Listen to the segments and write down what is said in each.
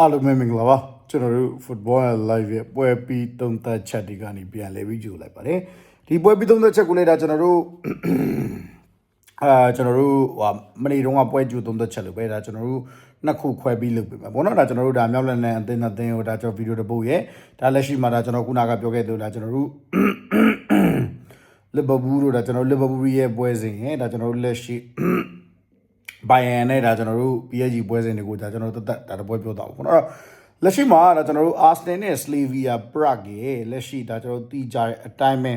အားလုံးပဲမင်္ဂလာပါကျွန်တော်တို့ football live ရဲ့ပွဲပြီးသုံးသက်ချက်တွေကနေပြန်လဲပြီးကြိုလိုက်ပါတယ်ဒီပွဲပြီးသုံးသက်ချက်ကိုလည်းဒါကျွန်တော်တို့အာကျွန်တော်တို့ဟိုမနေ့တုန်းကပွဲကြိုသုံးသက်ချက်လို့ပဲဒါကျွန်တော်တို့နှစ်ခုခွဲပြီးလုပ်ပေးမှာပေါ့နော်ဒါကျွန်တော်တို့ဒါမြောက်လက်နဲ့အသင်းအသင်းဟိုဒါကျွန်တော်ဗီဒီယိုတစ်ပုတ်ရဲ့ဒါလက်ရှိမှာဒါကျွန်တော်ခုနကပြောခဲ့သလိုဒါကျွန်တော်တို့လီဗာပူးတို့ဒါကျွန်တော်လီဗာပူးရဲ့ပွဲစဉ်ရဲ့ဒါကျွန်တော်တို့လက်ရှိ ဘိုင်ယန်နဲ့ဒါကျွန်တော်တို့ PSG ပွဲစဉ်တွေကိုဒါကျွန်တော်တို့တက်တက်ဒါတပွဲပြောတော့ပေါ့နော်အဲ့တော့လက်ရှိမှာဒါကျွန်တော်တို့ Arsenal နဲ့ Slavia Prague ရဲ့လက်ရှိဒါကျွန်တော်တို့တီးကြတဲ့အတိုင်းပဲ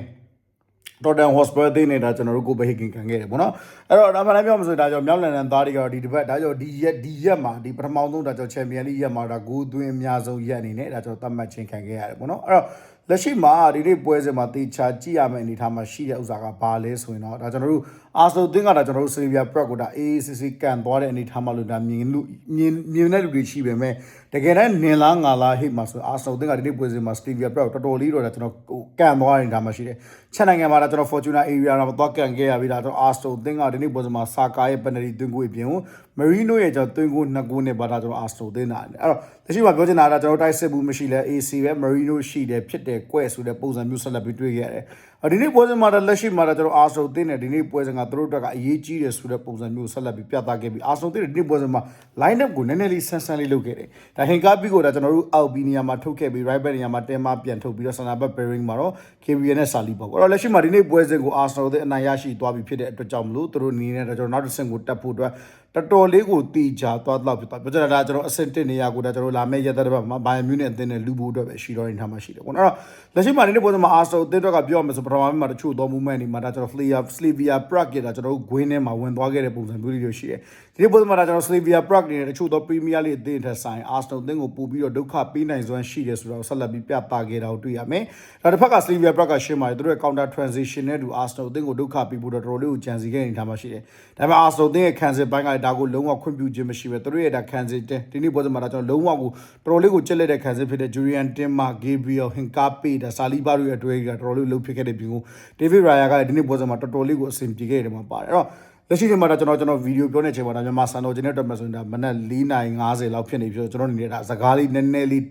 Tottenham Hotspur အသင်းနဲ့ဒါကျွန်တော်တို့ကိုပဲဟိကင်ခံခဲ့တယ်ပေါ့နော်အဲ့တော့ဒါမှလည်းပြောမှဆိုဒါကြောင့်မြောက်လန်ဒန်သားတွေကတော့ဒီတစ်ပတ်ဒါကြောင့်ဒီရက်ဒီရက်မှာဒီပထမဆုံးဒါကြောင့်ချန်ပီယံလိရက်မှာဒါဂိုးသွင်းအများဆုံးရက်အနေနဲ့ဒါကျွန်တော်သတ်မှတ်ခြင်းခံခဲ့ရတယ်ပေါ့နော်အဲ့တော့လက်ရှိမှာဒီနေ့ပွဲစဉ်မှာတေချာကြည့်ရမယ့်အနေအထားမှာရှိတဲ့ဥစ္စာကဘာလဲဆိုရင်တော့ဒါကျွန်တော်တို့အာဆိုသင်းကဒါကျွန်တော်တို့ Serbia Prague ကိုဒါ AACC ကန်သွားတဲ့အနေအထားမှာလို့ဒါမြင်လို့မြင်မြင်တဲ့လူတွေရှိပေမဲ့တကယ်တမ်းနင်လားငါလားဟိတ်မှာဆိုအာဆိုသင်းကဒီနေ့ပွဲစဉ်မှာ Serbia Prague တော်တော်လေးတော့ဒါကျွန်တော်ဟိုကန်သွားတဲ့အနေအထားမှာရှိတယ်ချက်နိုင်ငံမှာဒါကျွန်တော် Fortuna area မှာသွားကန်ခဲ့ရပြီးဒါကျွန်တော်အာဆိုသင်းကဒီနေ့ပွဲစဉ်မှာစာကာရဲ့ penalty သွင်းကိုအပြင်ကို Marino ရဲ့ကျွန်တော်သွင်းကိုနှစ်ကိုနဲ့ပါဒါကျွန်တော်အာဆိုသင်းတာအဲ့တော့လက်ရှိမှာပြောချင်တာကကျွန်တော်တိုက်စစ်ဘူးမရှိလဲ AC ပဲ Marino ရှိတယ်ဖြစ်တယ်ကွဲဆိုတဲ့ပုံစံမျိုးဆက်လက်ပြီးတွေ့ခဲ့ရတယ်ဒီနေ့ပွဲစဉ်မှာတော့လက်ရှိမှာတော့ကျွန်တော်အာဆိုသင်းနဲ့ဒီနေ့ပွဲစဉ်ကသူတို့တက်ကအရေးကြီးတယ်ဆိုတဲ့ပုံစံမျိုးဆက်လက်ပြီးပြသခဲ့ပြီးအာဆိုသင်းဒီနေ့ပွဲစဉ်မှာ line up ကိုနည်းနည်းလေးဆန်းဆန်းလေးလုပ်ခဲ့တယ်ဒါဟင်ကားပြီးကိုဒါကျွန်တော်တို့အောက်ဘီနီယာမှာထုတ်ခဲ့ပြီး right back နေရာမှာတဲမှာပြန်ထုတ်ပြီးတော့ center back pairing မှာတော့ KBN နဲ့ Sali ပေါ့အဲ့တော့လက်ရှိမှာဒီနေ့ပွဲစဉ်ကိုအာဆိုသင်းအနိုင်ရရှိသွားပြီဖြစ်တဲ့အတွက်ကြောင့်မလို့သူတို့အနေနဲ့ကျွန်တော်နောက်တစ်ဆင့်ကိုတက်ဖို့အတွက် တော်တော်လေးကိုတီချာသွားတော့ဖြစ်သွားပြောကြတာကျွန်တော်အဆင့်တစ်နေရာကိုဒါကျွန်တော်လာမယ့်ရက်သက်တစ်ပတ်မှာဘိုင်မြူးနဲ့အသင်းနဲ့လူဖို့အတွက်ပဲရှိတော့နေထားမှရှိတယ်ပေါ့နော်အဲ့တော့လက်ရှိမှာဒီနေ့ပွဲစဉ်မှာအာဆိုသင်းတော့ကပြောရမယ်ဆိုပထမပိုင်းမှာတချို့သော movement တွေမှာဒါကျွန်တော် Slavia Slavia Prague ကဒါကျွန်တော်တို့ Gwyn ထဲမှာဝင်သွားခဲ့တဲ့ပုံစံမျိုးလေးတွေရှိတယ် ဒီနေ့ပွဲစဉ်မှာဒါကျွန်တော် Slavia Prague နေနဲ့တချို့သော Premier League အသင်းထက်ဆိုင် Arsenal အသင်းကိုပို့ပြီးတော့ဒုက္ခပေးနိုင်စွမ်းရှိတယ်ဆိုတော့ဆက်လက်ပြီးပြသခဲ့တာကိုတွေ့ရမယ်ဒါတစ်ဖက်က Slavia Prague ကရှင်းပါတယ်သူတို့ရဲ့ counter transition နဲ့တူ Arsenal အသင်းကိုဒုက္ခပေးဖို့တော့တော်တော်လေးကိုကြံစီခဲ့နေထားမှရှိတယ်ဒါပေမဲ့ Arsenal အသင်းရဲ့ခံစစ်ပိုင်းကလည်းဒါကိုလုံးဝခွင့်ပြုခြင်းမရှိပဲသူတို့ရဲ့ဒါခံစစ်တဲ့ဒီနေ့ပွဲစဉ်မှာဒါကျွန်တော်လုံးဝကိုတော်တော်လေးကိုကြက်လက်တဲ့ခံစစ်ဖြစ်တဲ့ Julian Timber Gabriel Hincapié ဒါ Saliba တို့ရဲ့အတွဲကတော်တော်လေးလှုပ်ဖြစ်ခဲ့တဲ့ပြင်ကို David Raya ကလည်းဒီနေ့ပွဲစဉ်မှာတော်တော်လေးကိုအဆင်ပြေခဲ့တယ်မှာပါတယ်အဲ့တော့ လက်ရှိချိန်မှာတော့ကျွန်တော်ကျွန်တော်ဗီဒီယိုပြောနေချိန်မှာဒါမြန်မာစံတော်ချင်းနဲ့တက်မှဆိုရင်ဒါမနက်4:50လောက်ဖြစ်နေပြီဆိုတော့ကျွန်တော်အနေနဲ့ဒါစကားလေးနည်းနည်းလေး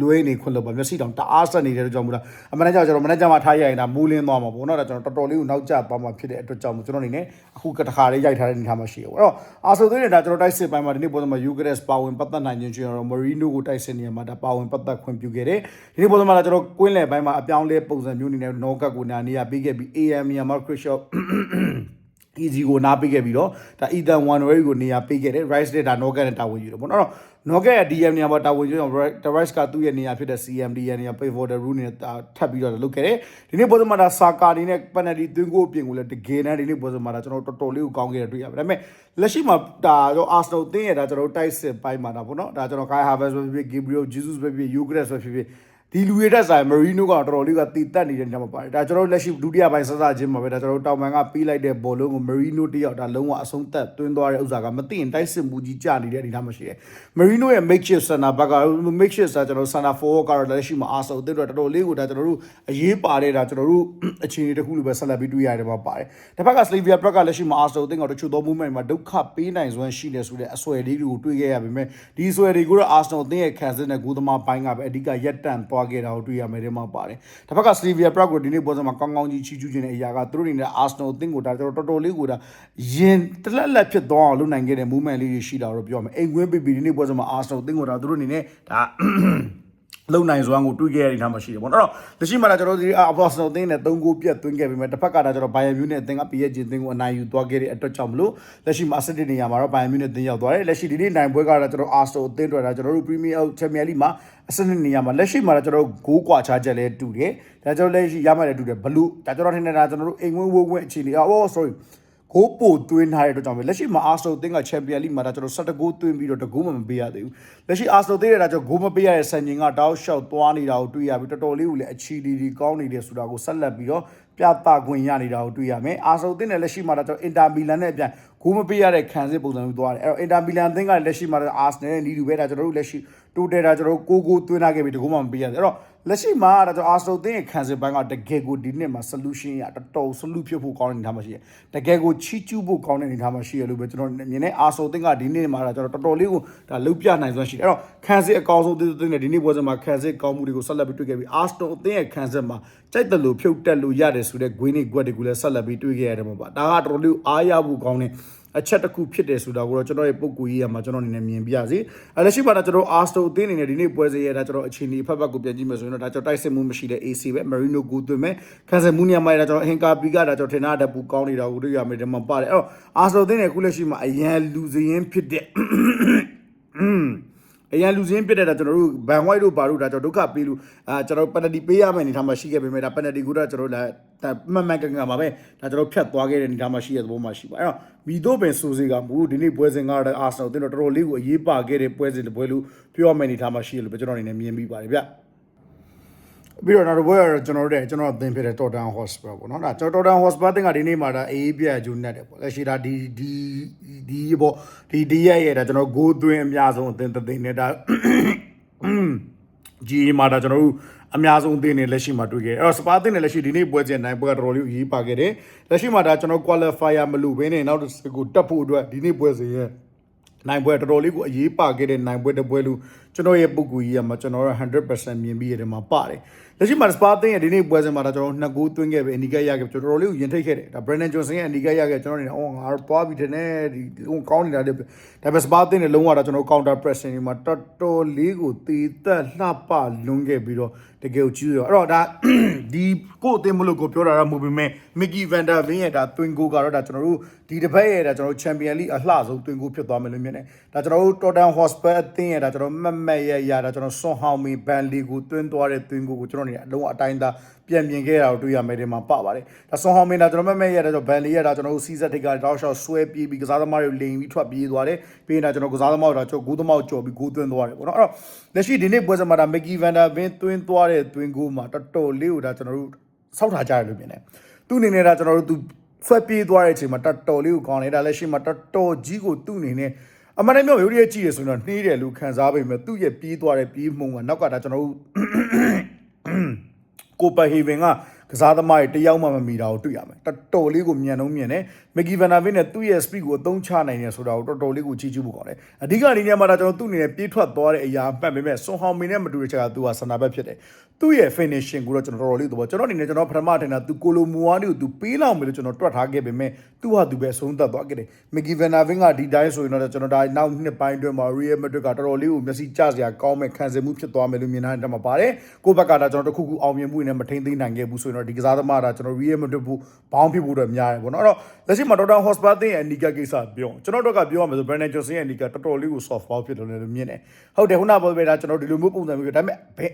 လွဲနေခွင့်လို့ပါမျက်စိတောင်တအားဆက်နေတဲ့အတွက်ကြောင့်မို့လားအမှန်တကယ်ကျွန်တော်မနေ့ကမှထားရရင်ဒါမူးလင်းသွားမှာပေါ့နော်ဒါကျွန်တော်တော်တော်လေးကိုနောက်ကျသွားမှာဖြစ်တဲ့အတွက်ကြောင့်မို့ကျွန်တော်အနေနဲ့အခုကတခါလေးရိုက်ထားတဲ့အနေထားမှာရှိတယ်ပေါ့အဲ့တော့အာဆိုသွင်းနေတာကျွန်တော်တိုက်စစ်ပိုင်းမှာဒီနေ့ပုံစံမှာ Eucharist ပါဝင်ပတ်သက်နိုင်ခြင်းကျွန်တော် Marino ကိုတိုက်စစ်နေရမှာဒါပါဝင်ပတ်သက်ခွင့်ပြုခဲ့တယ်ဒီနေ့ပုံစံမှာကျွန်တော်ကွင်းလယ်ပိုင်းမှာအပြောင်းလဲပုံစံမျိုးအနေနဲ့ Knockout ကိုနာနေရပြီးခဲ့ပြီး AM မြန်မာ Christian easy ကိုနားပေးခဲ့ပြီးတော့ဒါ Ethan Wanway ကိုနေရာပေးခဲ့တယ် Rice နဲ့ဒါ Nogat နဲ့တာဝန်ယူတယ်ပေါ့နော် Nogat ရဲ့ DM နေရာမှာတာဝန်ယူအောင် Rice ကသူ့ရဲ့နေရာဖြစ်တဲ့ CMD ရဲ့နေရာ pay for the rule နဲ့ထပ်ပြီးတော့လုပ်ခဲ့တယ်ဒီနေ့ပွဲစဉ်မှာဒါ Saka နေနဲ့ penalty သွင်းကိုအပြင်ကိုလည်းတကယ်နဲ့ဒီနေ့ပွဲစဉ်မှာဒါကျွန်တော်တော်တော်လေးကိုကောင်းခဲ့တယ်တွေ့ရပါတယ်ဒါပေမဲ့လက်ရှိမှာဒါတော့ Arsenal တင်းရဲ့ဒါကျွန်တော်တိုက်စစ်ပိုင်းမှာဒါပေါ့နော်ဒါကျွန်တော် Kai Havertz ပဲဖြစ်ဖြစ် Gabriel Jesus ပဲဖြစ်ဖြစ် Eucharist ပဲဖြစ်ဖြစ် ဒီလူတွေတက်ဆိုင်မရီနိုကတော်တော်လေးကတည်တက်နေတဲ့နေရာမှာပါတယ်ဒါကျွန်တော်လက်ရှိဒုတိယပိုင်းစစချင်းမှာပဲဒါကျွန်တော်တောင်ပန်ကပေးလိုက်တဲ့ဘောလုံးကိုမရီနိုတယောက်ဒါလုံးဝအဆုံးသက်သွင်းသွားတဲ့ဥစ္စာကမသိရင်တိုက်စစ်မှုကြီးကြာနေတဲ့အနေအထားမှာရှိတယ်မရီနိုရဲ့ makeshift center back က makeshift ဆိုကျွန်တော် center forward ကတော့လက်ရှိမှာအာဆောအသစ်တော့တော်တော်လေးကိုဒါကျွန်တော်တို့အရေးပါတဲ့ဒါကျွန်တော်တို့အခြေအနေတစ်ခုလိုပဲဆက်လက်ပြီးတွေ့ရတယ်မှာပါတယ်တစ်ဖက်က Slavia Prague ကလက်ရှိမှာအာဆောအသစ်ကတချို့သော movement မှာဒုက္ခပေးနိုင်စွမ်းရှိတယ်ဆိုတဲ့အဆွဲလေးတွေကိုတွေ့ခဲ့ရပေမဲ့ဒီဆွဲတွေကိုတော့ Arsenal အသင်းရဲ့ခံစစ်နဲ့ဂိုးသမားပိုင်းကပဲအဓိကရက်တန့်သွားခဲ့တာကိုတွေ့ရမယ်တဲ့မှာပါတယ်။တစ်ဖက်က Slavia Prague ကိုဒီနေ့ပွဲစဉ်မှာကောင်းကောင်းကြီးချီးကျူးခြင်းတဲ့အရာကသူတို့အနေနဲ့ Arsenal အသင်းကိုဒါတော်တော်လေးကိုဒါရင်တလက်လက်ဖြစ်သွားအောင်လုပ်နိုင်ခဲ့တဲ့ movement လေးတွေရှိတာတော့ပြောရမယ်။အိမ်ကွင်းပေးပြီးဒီနေ့ပွဲစဉ်မှာ Arsenal အသင်းကိုဒါသူတို့အနေနဲ့ဒါ လုံနိုင်စွမ်းကိုတွေးခဲ့ရတဲ့ထားမှာရှိတယ်ပေါ့နော်။လက်ရှိမှာကျွန်တော်တို့ဒီအဘော့စနိုအသင်းနဲ့၃ဂိုးပြတ်သွင်းခဲ့ပြီးမှတစ်ဖက်ကဒါကျွန်တော်ဘိုင်ယန်မြူးနဲ့အသင်းက PSG အသင်းကိုအနိုင်ယူသွားခဲ့တဲ့အတွက်ကြောင့်မလို့လက်ရှိမှာအဆစ်တစ်နေရာမှာတော့ဘိုင်ယန်မြူးနဲ့အသင်းရောက်သွားတယ်။လက်ရှိဒီနေ့နိုင်ပွဲကတော့ကျွန်တော်အာစတိုအသင်းတွေဒါကျွန်တော်တို့ Premier Champions League မှာအဆစ်နှစ်နေရာမှာလက်ရှိမှာတော့ကျွန်တော်တို့ဂိုးကွာချချက်လဲတူတယ်။ဒါကျွန်တော်လက်ရှိရမှလည်းတူတယ်ဘလူးဒါကျွန်တော်ထင်နေတာကျွန်တော်တို့အိမ်ဝင်းဝင်းဝင်းအခြေအနေအော် sorry ဂိုးပိုသွင်းထားတဲ့အတွက်ကြောင့်ပဲလက်ရှိမှာအာဆနိုအသင်းကချန်ပီယံလိမှာဒါကျွန်တော်17ဂိုးသွင်းပြီးတော့တဂိုးမှမပေးရသေးဘူးလက်ရှိအာဆနိုအသင်းရဲ့ဒါကျွန်တော်ဂိုးမပေးရတဲ့ဆန်ဂျင်ကတောက်လျှောက်သွားနေတာကိုတွေ့ရပြီးတော်တော်လေးကိုလည်းအခြေဒီဒီကောင်းနေတယ်ဆိုတာကိုဆက်လက်ပြီးတော့ပြသခွင့်ရနေတာကိုတွေ့ရမယ်အာဆနိုအသင်းနဲ့လက်ရှိမှာဒါကျွန်တော်အင်တာမီလန်နဲ့အပြန်ဂိုးမပေးရတဲ့ခံစစ်ပုံစံမျိုးသွားတယ်အဲ့တော့အင်တာမီလန်အသင်းကလက်ရှိမှာအာဆနယ်နဲ့နီးတူပဲဒါကျွန်တော်တို့လက်ရှိတိုတယ်ဒါကျွန်တော်ကိုကိုသွင်းထားခဲ့ပြီးတဂိုးမှမပေးရသေးအဲ့တော့ လက်ရှိမှာဒါကျွန်တော်အာစတိုသင်းရဲ့ခံစစ်ပိုင်းကတကယ်ကိုဒီနှစ်မှာ solution ရတော်တော် solution ဖြစ်ဖို့ကောင်းတဲ့အနေထားမှာရှိတယ်တကယ်ကိုချီးကျူးဖို့ကောင်းတဲ့အနေထားမှာရှိရလို့ပဲကျွန်တော်မြင်နေအာစတိုသင်းကဒီနှစ်မှာဒါကျွန်တော်တော်တော်လေးကိုဒါလုပြနိုင်စွမ်းရှိတယ်အဲ့တော့ခံစစ်အကောင်းဆုံးသင်းသင်းနဲ့ဒီနေ့ပွဲစဉ်မှာခံစစ်ကောင်းမှုတွေကိုဆက်လက်ပြီးတွေ့ခဲ့ပြီးအာစတိုသင်းရဲ့ခံစစ်မှာကြိုက်တယ်လို့ဖြုတ်တက်လို့ရတယ်ဆိုတဲ့ green နဲ့ guard တွေကိုလည်းဆက်လက်ပြီးတွေ့ခဲ့ရတယ်မှာပါဒါကတော်တော်လေးအားရဖို့ကောင်းတဲ့ အချက်တစ်ခုဖြစ်တယ်ဆိုတာကိုတော့ကျွန်တော်ရဲ့ပုံကူကြီးရမှာကျွန်တော်အနေနဲ့မြင်ပြရစီအဲလက်ရှိမှာတော့ကျွန်တော်အာစတိုအသင်းအနေနဲ့ဒီနေ့ပွဲစဉ်ရတာကျွန်တော်အခြေအနေအဖက်ဖက်ကိုပြန်ကြည့်မယ်ဆိုရင်တော့ဒါကျွန်တော်တိုက်စစ်မှုမရှိတဲ့ AC ပဲ Marino ကိုသွင်းမယ်ခံစမှုနေရာမှာဒါကျွန်တော်အင်ကာပီကဒါကျွန်တော်ထင်တာတက်ပူကောင်းနေတာကိုတွေ့ရမယ်ဒီမှာပါတယ်အဲ့တော့အာစတိုအသင်းနဲ့အခုလက်ရှိမှာအရန်လူစရင်ဖြစ်တဲ့ အရန်လူစင်းပြတဲ့တာကျွန်တော်တို့ဘန်ဝိုက်တို့ဘာတို့ဒါကျွန်တော်ဒုက္ခပေးလို့အာကျွန်တော်ပနတီပေးရမယ်အနေထားမှာရှိခဲ့ပေမဲ့ဒါပနတီကိုတော့ကျွန်တော်လည်းမှန်မှန်ကန်ကန်ပါပဲဒါကျွန်တော်ဖြတ်သွားခဲ့တဲ့အနေထားမှာရှိတဲ့သဘောမှာရှိပါအဲ့တော့မီတို့ပင်ဆိုစီကမူဒီနေ့ပွဲစဉ်ကတော့အာဆနယ်တင်တော့တော်တော်လေးကိုအရေးပါခဲ့တဲ့ပွဲစဉ်တစ်ပွဲလို့ပြောရမယ်အနေထားမှာရှိရလို့ပဲကျွန်တော်အနေနဲ့မြင်မိပါတယ်ဗျ ပြီးတော့နောက်တစ်ပွဲကတော့ကျွန်တော်တို့တဲ့ကျွန်တော်အသင်ဖြစ်တဲ့ Tottenham Hotspur ပေါ့နော်ဒါကျွန်တော် Tottenham Hotspur တင်ကဒီနေ့မှာဒါအေးပြတ်ဂျူနက်တယ်ပေါ့လက်ရှိဒါဒီဒီဒီပေါ့ဒီဒီရဲ့ရဲ့ဒါကျွန်တော်ဂိုးသွင်းအများဆုံးအသင်သင်နဲ့ဒါကြီးမှာဒါကျွန်တော်တို့အများဆုံးအသင်းနဲ့လက်ရှိမှာတွေ့ခဲ့တယ်အဲ့တော့စပါးအသင်းနဲ့လက်ရှိဒီနေ့ပွဲစဉ်နိုင်ပွဲကတော်တော်လေးရေးပါခဲ့တယ်လက်ရှိမှာဒါကျွန်တော် qualifier မလို့ဘဲနဲ့နောက်တစ်ခုတက်ဖို့အတွက်ဒီနေ့ပွဲစဉ်ရဲ့နိုင်ပွဲတော်တော်လေးကိုအရေးပါခဲ့တဲ့နိုင်ပွဲတစ်ပွဲလို့ကျွန်တော်ရဲ့ပုဂ္ဂိုလ်ကြီးကမှကျွန်တော်က100%မြင်ပြီးရတယ်မှာပါတယ် လက်ရှိမှာစပါးအသင်းရဲ့ဒီနေ့ပွဲစဉ်မှာဒါကျွန်တော်နှစ်ဂိုးသွင်းခဲ့ပဲအနီကရခဲ့ကျွန်တော်တော်လေးကိုယင်ထိတ်ခဲ့တယ်ဒါ Brandon Johnson ရဲ့အနီကရခဲ့ကျွန်တော်နေအော်ငါပွားပြီးတဲ့နဲ့ဒီကောင်းနေတာတဲ့ဒါပေမဲ့စပါးအသင်းနဲ့လုံးဝတော့ကျွန်တော် counter pressing တွေမှာတော်တော်လေးကိုတည်သက်လှပလွန်းခဲ့ပြီးတော့တကယ်ကိုကြီးရောအဲ့တော့ဒါဒီကိုအသင်းမလို့ကိုပြောတာတော့မဟုတ်ပေမဲ့ Mickey Van der Ven ရဲ့ဒါတွင်ကိုကတော့ဒါကျွန်တော်တို့ဒီတစ်ပတ်ရဲ့ဒါကျွန်တော်တို့ Champion League အလှဆုံးတွင်ကိုဖြစ်သွားမယ်လို့မြင်တယ်ဒါကျွန်တော်တို့ Tottenham Hotspur အသင်းရဲ့ဒါကျွန်တော်မတ်မတ်ရဲ့ရာဒါကျွန်တော်ဆွန်ဟောင်မီဘန်လီကိုတွင်းသွားတဲ့တွင်ကိုကိုကျွန်တော်နေအလုံးအတိုင်းသားပြန်ပြင်ခဲ့တာကိုတွေ့ရမယ်ဒီမှာပပါတယ်ဒါဆွန်ဟောင်မီဒါကျွန်တော်မတ်မတ်ရဲ့ဒါကျွန်တော်ဘန်လီရဲ့ဒါကျွန်တော်တို့စီးစက်ထိတ်ကတောက်လျှောက်ဆွဲပြေးပြီးကစားသမားတွေလိန်ပြီးထွက်ပြေးသွားတယ်ပြီးရင်ဒါကျွန်တော်ကစားသမားတို့ဒါကျွန်တော်ဂိုးသမားကိုကြော်ပြီးဂိုးသွင်းသွားတယ်ပေါ့နော်အဲ့တော့လက်ရှိဒီနေ့ပွဲစမှာဒါမက်ကီဗန်ဒါဘင်းသွင်းသွားတဲ့တွင်ကိုမှာတော်တော်လေးကိုဒါကျွန်တော်တို့စောက်ထားကြရလို့မြင်တယ်သူ့အနေနဲ့ဒါကျွန်တော်တို့သူဆွဲပြေးသွားတဲ့အချိန်မှာတော်တော်လေးကိုကောင်းတယ်ဒါလက်ရှိမှာတော်တော်ကြီးကိုသူ့အနေနဲ့အမှန်တမ်းပြောရုပ်ရည်ကြည့်ရဆိုတော့နှေးတယ်လို့ခံစားပေမဲ့သူ့ရဲ့ပြေးသွားတဲ့ပြေးမှုကနောက်ကဒါကျွန်တော်တို့ ကိုပဟေဗင်ကကစားသမားတွေတယောက်မှမမီတာကိုတွေ့ရမယ်တော်တော်လေးကိုမြန်နှုံးမြန်တယ်မက်ကီဗန်နာဗင်းနဲ့သူ့ရဲ့ speed ကိုအသုံးချနိုင်တယ်ဆိုတာကိုတော်တော်လေးကိုကြီးကျူးဖို့ကောင်းတယ်အဓိကအနေနဲ့မှာဒါကျွန်တော်သူ့အနေနဲ့ပြေးထွက်သွားတဲ့အရာမှတ်ပေမဲ့ဆွန်ဟောင်မီနဲ့မတူတဲ့ချက်ကသူကဆန္ဒဘက်ဖြစ်တယ် သူ့ရဲ့ finishing ကိုတော့ကျွန်တော်တော်တော်လေးသဘောကျွန်တော်အနေနဲ့ကျွန်တော်ပထမထင်တာသူကိုလိုမူဝါနီကိုသူပေးလောက်မယ်လို့ကျွန်တော်တွက်ထားခဲ့ပေမဲ့သူ့ဟာသူပဲအဆုံးသတ်သွားခဲ့တယ်မက်ကီဗန်နာဗင်းကဒီတိုင်းဆိုရင်တော့ကျွန်တော်ဒါနောက်နှစ်ပိုင်းအတွင်းမှာ Real Madrid ကတော်တော်လေးကိုမျက်စိကျစရာကောင်းမဲ့ခံစားမှုဖြစ်သွားမယ်လို့မြင်ထားတယ်မှာပါတယ်ကိုဘက်ကဒါကျွန်တော်တခုခုအောင်မြင်မှုနဲ့မထိန်သိမ်းနိုင်ခဲ့ဘူးဆိုရင်တော့ဒီကစားသမားဒါကျွန်တော် Real Madrid ဘူးဘောင်းဖြစ်ဖို့တော့များတယ်ပေါ့နော်အဲ့တော့လက်ရှိမှာ Tottenham Hotspur တင်ရဲ့အနီကကိစ္စပြောကျွန်တော်တို့ကပြောရမယ်ဆို Brandon Johnson ရဲ့အနီကတော်တော်လေးကို soft ball ဖြစ်တယ်လို့မြင်တယ်ဟုတ်တယ်ခုနကပြောပြတာကျွန်တော်ဒီလိုမျိုးပုံစံမျိုးဒါပေမဲ့ဘယ်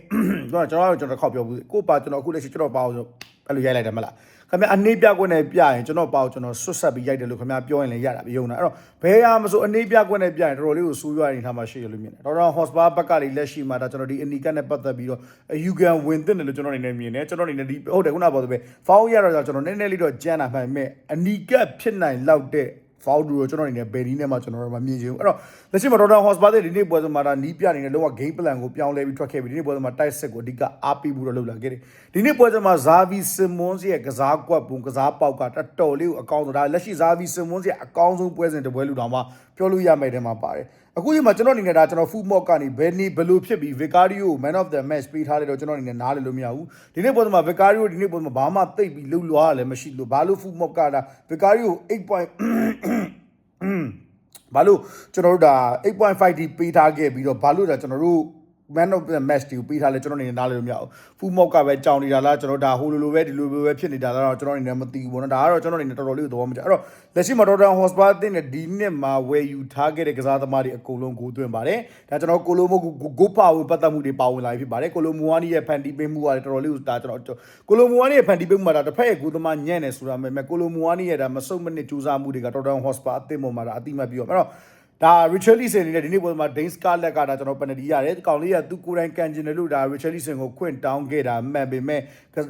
ကျွန်တော်ကျွန်တော်ကျွန်တော်ခေါက်ပြောဘူးကိုပါကျွန်တော်အခုလက်ရှိကျွန်တော်ပါအောင်ဆိုအဲ့လိုရိုက်လိုက်တယ်မလားခင်ဗျာအနေပြကွက်နဲ့ပြရင်ကျွန်တော်ပေါ့ကျွန်တော်ဆွတ်ဆက်ပြီးရိုက်တယ်လို့ခင်ဗျာပြောရင်လည်းရတာမယုံတာအဲ့တော့ဘယ်ဟာမဆိုအနေပြကွက်နဲ့ပြရင်တော်တော်လေးကိုစူးရွားနေထားမှရှိရလို့မြင်တယ်တော်တော် Hotspur ဘက်ကလေးလက်ရှိမှာဒါကျွန်တော်ဒီအနီကနဲ့ပတ်သက်ပြီးတော့ you can win တဲ့လို့ကျွန်တော်အနေနဲ့မြင်တယ်ကျွန်တော်အနေနဲ့ဒီဟုတ်တယ်ခုနကပြောသလိုပဲ foul ရတော့ကျွန်တော်နည်းနည်းလေးတော့ကြမ်းတာမှန်ပေမဲ့အနီကဖြစ်နိုင်လောက်တဲ့ ဖောက်ဒူကိုကျွန်တော်အနေနဲ့ဘယ်နည်းနဲ့မှကျွန်တော်တို့မမြင်ချင်ဘူးအဲ့တော့လက်ရှိမှာ Tottenham Hotspur တဲ့ဒီနေ့ပွဲစဉ်မှာဒါနီးပြနေတဲ့လုံးဝ game plan ကိုပြောင်းလဲပြီးထွက်ခဲ့ပြီးဒီနေ့ပွဲစဉ်မှာတိုက်စစ်ကိုအဓိကအားပေးဖို့တော့လုပ်လာခဲ့တယ်ဒီနေ့ပွဲစဉ်မှာ Xavi Simons ရဲ့ကစားကွက်ပုံကစားပေါက်ကတော်တော်လေးကိုအကောင်းဆုံးဒါလက်ရှိ Xavi Simons ရဲ့အကောင်းဆုံးပွဲစဉ်တစ်ပွဲလူတော်မှာပြောလို့ရမယ်တဲ့မှာပါတယ် အခုဒီမှာကျွန်တော်အနေနဲ့ဒါကျွန်တော် food mock ကနေဘယ်နည်းဘယ်လိုဖြစ်ပြီး Vicario man of the match ပေးထားတယ်တော့ကျွန်တော်အနေနဲ့နားလည်လို့မရဘူးဒီနေ့ပွဲစဉ်မှာ Vicario ဒီနေ့ပွဲမှာဘာမှတိတ်ပြီးလှုပ်လွားရလည်းမရှိလို့ဘာလို့ food mock ကဒါ Vicario 8. ဘာလို့ကျွန်တော်တို့ဒါ8.5 D ပေးထားခဲ့ပြီးတော့ဘာလို့ဒါကျွန်တော်တို့ man of the match ကိုပေးထားလဲကျွန်တော်အနေနဲ့နားလည်လို့မရဘူးဖူးမော့ကပဲကြောင်နေတာလားကျွန်တော်ဒါဟိုလိုလိုပဲဒီလိုလိုပဲဖြစ်နေတာလားတော့ကျွန်တော်အနေနဲ့မသိဘူးပေါ့နော်ဒါကတော့ကျွန်တော်အနေနဲ့တော်တော်လေးကိုသဘောမကျအဲ့တော့လက်ရှိမှာ Tottenham Hotspur အသင်းနဲ့ဒီနှစ်မှာဝယ်ယူထားခဲ့တဲ့ကစားသမားတွေအကုန်လုံးကိုသွင်းပါတယ်ဒါကျွန်တော်ကိုလိုမိုဂိုးပါဝင်ပတ်သက်မှုတွေပါဝင်လာဖြစ်ပါတယ်ကိုလိုမိုဝါနီရဲ့ဖန်တီးပေးမှုကလည်းတော်တော်လေးကိုဒါကျွန်တော်ကိုလိုမိုဝါနီရဲ့ဖန်တီးပေးမှုကဒါတစ်ဖက်ရဲ့ကိုသမားညံ့နေဆိုတာမဲ့ကိုလိုမိုဝါနီရဲ့ဒါမဆုတ်မနစ်ကြိုးစားမှုတွေက Tottenham Hotspur အသင်းပေါ်မှာဒါအတိမတ်ပြီးတော့အဲ့တော့ ဒါ Richarlison အနေနဲ့ဒီနေ့ပွဲမှာ Dane Scarlett ကဒါကျွန်တော် penalty ရတယ်။ကောင်လေးကသူကိုယ်တိုင်ကန်ကျင်တယ်လို့ဒါ Richarlison ကိုခွင့်တောင်းခဲ့တာမှန်ပေမဲ့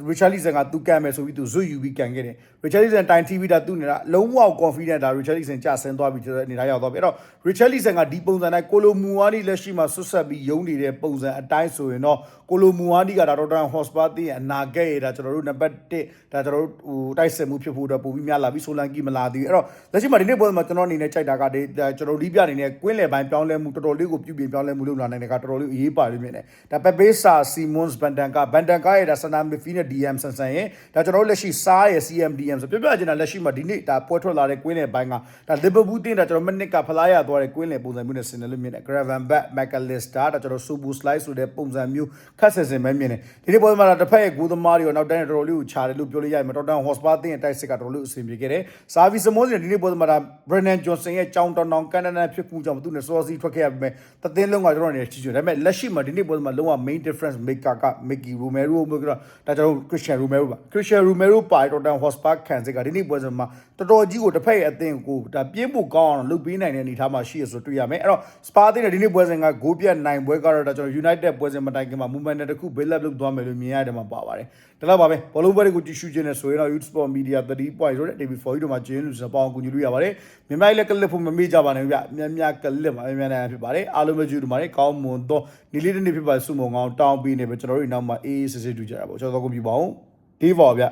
Richarlison ကသူကန်မယ်ဆိုပြီးသူဇွတ်ယူပြီးကန်ခဲ့တယ်။ Richarlison တိုင် TV ဒါသူနေတာလုံးဝ confident ဒါ Richarlison ကြဆင်းသွားပြီဆိုတဲ့အနေထားရောက်သွားပြီ။အဲ့တော့ Richarlison ကဒီပုံစံတိုင်းကိုလိုမူဝါနီလက်ရှိမှာဆွတ်ဆက်ပြီးယုံနေတဲ့ပုံစံအတိုင်းဆိုရင်တော့ကိုလိုမူဝါနီကဒါတော့တန် Hotspur တည်းအနာဂတ်ရဒါကျွန်တော်တို့နံပါတ်1ဒါကျွန်တော်တို့ဟိုတိုက်စစ်မှုဖြစ်ဖို့တော့ပိုပြီးများလာပြီးဆိုလန်ကီမလာသေးဘူး။အဲ့တော့လက်ရှိမှာဒီနေ့ပွဲမှာကျွန်တော်အနေနဲ့ကြိုက်တာကဒီကျွန်တော်ဒီပြအနေနဲ့ကွင်းလယ်ပိုင်းပြောင်းလဲမှုတော်တော်လေးကိုပြုပြင်ပြောင်းလဲမှုလုပ်လာနိုင်တဲ့ကတော်တော်လေးအရေးပါလိမ့်မယ်။ဒါပက်ပေးစာစီမွန်စ်ဘန်တန်ကဘန်တန်ကရဲ့ဒါဆန်နာမီဖီနဲ့ DM ဆန်ဆန်ရဲ့ဒါကျွန်တော်တို့လက်ရှိစားရဲ့ CMDM ဆိုပြပြချင်တာလက်ရှိမှာဒီနေ့ဒါပွဲထွက်လာတဲ့ကွင်းလယ်ပိုင်းကဒါလီဗာပူးတင်းဒါကျွန်တော်မနစ်ကဖလားရသွားတဲ့ကွင်းလယ်ပုံစံမျိုးနဲ့ဆင်တယ်လို့မြင်တယ် Gravenberch McAllister ဒါကျွန်တော် Subu Slide ဆိုတဲ့ပုံစံမျိုးခက်ဆင်ဆင်ပဲမြင်တယ်ဒီနေ့ပွဲမှာတစ်ဖက်ရဲ့ဂိုးသမားတွေရောနောက်တိုင်းတော်တော်လေးကိုခြာတယ်လို့ပြောလို့ရမယ်တော်တန် Hotspur တင်းရဲ့တိုက်စစ်ကတော်တော်လေးအဆင်ပြေခဲ့တယ်စာဗီစမိုးစင်ဒီနေ့ပွဲမှာဒါ Brennan Johnson ရဲ့ကြောင်းတောင်တောင်ကန်တန်ဖြစ်မှုကြောင့်သူနဲ့စောစီထွက်ခဲ့ရပေမဲ့တသင်းလုံးကကျွန်တော်အနေနဲ့ချီချွတ်ဒါပေမဲ့လက်ရှိမှာဒီနေ့ပွဲမှာလုံးဝ main difference maker က Mickey Romero မျိုးကတော့ဒါကျွန်တော် Christian Romero ပါ Christian Romero ပါတော်တန် Hotspur ခံစစ်ကဒီနေ့ပွဲမှာတော်တော်ကြီးကိုတစ်ဖက်ရဲ့အသင်းကိုဒါပြင်းဖို့ကောင်းအောင်လုပ်ပေးနိုင်တဲ့အနေအထားမှာရှိရဆိုတွေ့ရမယ်အဲ့တော့ Spa အသင်းနဲ့ဒီနေ့ပွဲစဉ်ကဂိုးပြတ်နိုင်ပွဲကတော့ဒါကျွန်တော် United ပွဲစဉ်မတိုင်ခင်မှာ movement တစ်ခု build up လုပ်သွားမယ်လို့မြင်ရတယ်မှာပါပါတယ်ဒါတော့ပါပဲဘောလုံးပွဲတွေကိုကြည့်ရှုခြင်းနဲ့ဆိုရင်တော့ Youth Sport Media 30.0ဆိုတဲ့ TV4 တို့မှာကျင်းလို့ဆိုတော့ပေါအောင်ကူညီလို့ရပါတယ်မြန်မာလည်းကလစ်ဖို့မမေ့ကြပါနဲ့ဗျအများများကလစ်မှာအများများဖြစ်ပါတယ်အားလုံးပဲကြည့်လို့ပါတယ်ကောင်းမွန်တော့ဒီလေးတစ်နေ့ဖြစ်ပါစုမုံကောင်းတောင်းပြီးနေပဲကျွန်တော်တို့နောက်မှာအေးအေးဆေးဆေးတူကြတာပေါ့ကျွန်တော်တို့ကုန်ပြပါအောင်ဒီပါဗျ